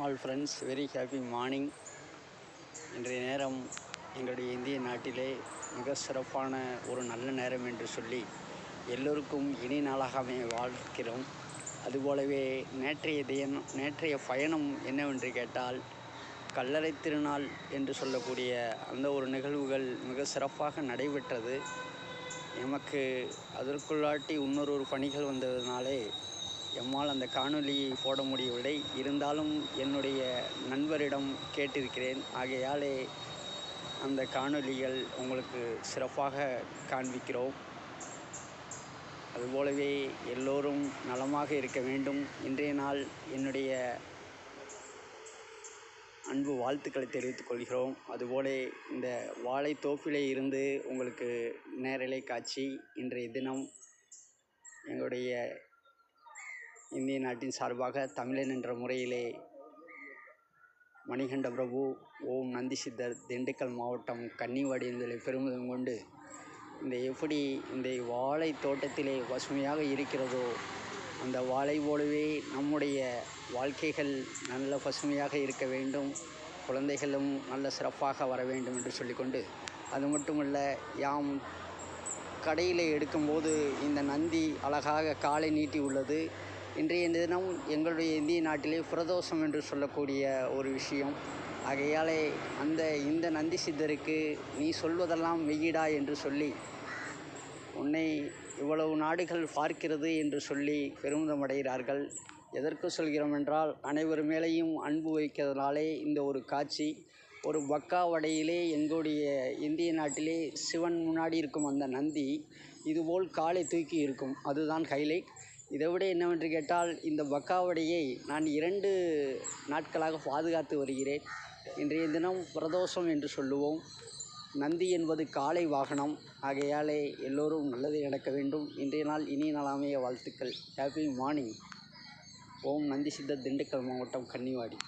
All friends very happy morning இன்றைய நேரம் எங்களுடைய இந்திய நாட்டிலே மிக சிறப்பான ஒரு நல்ல நேரம் என்று சொல்லி எல்லோருக்கும் இனி நாளாக அமைய வாழ்க்கிறோம் அதுபோலவே நேற்றைய தினம் நேற்றைய பயணம் என்னவென்று கேட்டால் கல்லறை திருநாள் என்று சொல்லக்கூடிய அந்த ஒரு நிகழ்வுகள் மிக சிறப்பாக நடைபெற்றது. எமக்கு அதற்குள்ளாட்டி இன்னொரு ஒரு பணிகள் வந்ததினாலே எம்மால் அந்த காணொலியை போட முடியவில்லை. இருந்தாலும் என்னுடைய நண்பரிடம் கேட்டிருக்கிறேன். ஆகையாலே அந்த காணொலிகள் உங்களுக்கு சிறப்பாக காண்பிக்கிறோம். அதுபோலவே எல்லோரும் நலமாக இருக்க வேண்டும். இன்றைய நாள் என்னுடைய அன்பு வாழ்த்துக்களை தெரிவித்துக் கொள்கிறோம். அதுபோல இந்த வாழைத்தோப்பிலே இருந்து உங்களுக்கு நேரலை காட்சி இன்றைய தினம் எங்களுடைய இந்திய நாட்டின் சார்பாக தமிழன் என்ற முறையிலே மணிகண்ட பிரபு ஓம் நந்தி சித்தர் திண்டுக்கல் மாவட்டம் கன்னிவாடி என்பதை பெருமிதம் கொண்டு இந்த எப்படி இந்த வாழை தோட்டத்திலே பசுமையாக இருக்கிறதோ அந்த வாழை போலவே நம்முடைய வாழ்க்கைகள் நல்ல பசுமையாக இருக்க வேண்டும் குழந்தைகளும் நல்ல சிறப்பாக வர வேண்டும் என்று சொல்லிக்கொண்டு அது மட்டுமல்ல யாம் கடையில் எடுக்கும்போது இந்த நந்தி அழகாக காலை நீட்டி உள்ளது. இன்றைய தினம் எங்களுடைய இந்திய நாட்டிலே பிரதோஷம் என்று சொல்லக்கூடிய ஒரு விஷயம். ஆகையாலே அந்த இந்த நந்தி சித்தருக்கு நீ சொல்வதெல்லாம் மெய்யிடா என்று சொல்லி உன்னை இவ்வளவு நாடுகள் பார்க்கிறது என்று சொல்லி பெருமிதமடைகிறார்கள். எதற்கு சொல்கிறோம் என்றால் அனைவர் மேலேயும் அன்பு வைக்கிறதுனாலே இந்த ஒரு காட்சி. ஒரு பக்கா வடையிலே எங்களுடைய இந்திய நாட்டிலே சிவன் முன்னாடி இருக்கும் அந்த நந்தி இதுபோல் காலை தூக்கி இருக்கும். அதுதான் ஹைலைட். இதை விட என்னவென்று கேட்டால் இந்த பக்காவடையை நான் இரண்டு நாட்களாக பாதுகாத்து வருகிறேன். இன்றைய தினம் பிரதோஷம் என்று சொல்லுவோம். நந்தி என்பது காலை வாகனம். ஆகையாலே எல்லோரும் நல்லது நடக்க வேண்டும். இன்றைய நாள் இனிய நாளாமைய வாழ்த்துக்கள். Happy morning. ஓம் நந்தி சித்தர் திண்டுக்கல் மாவட்டம் கன்னிவாடி.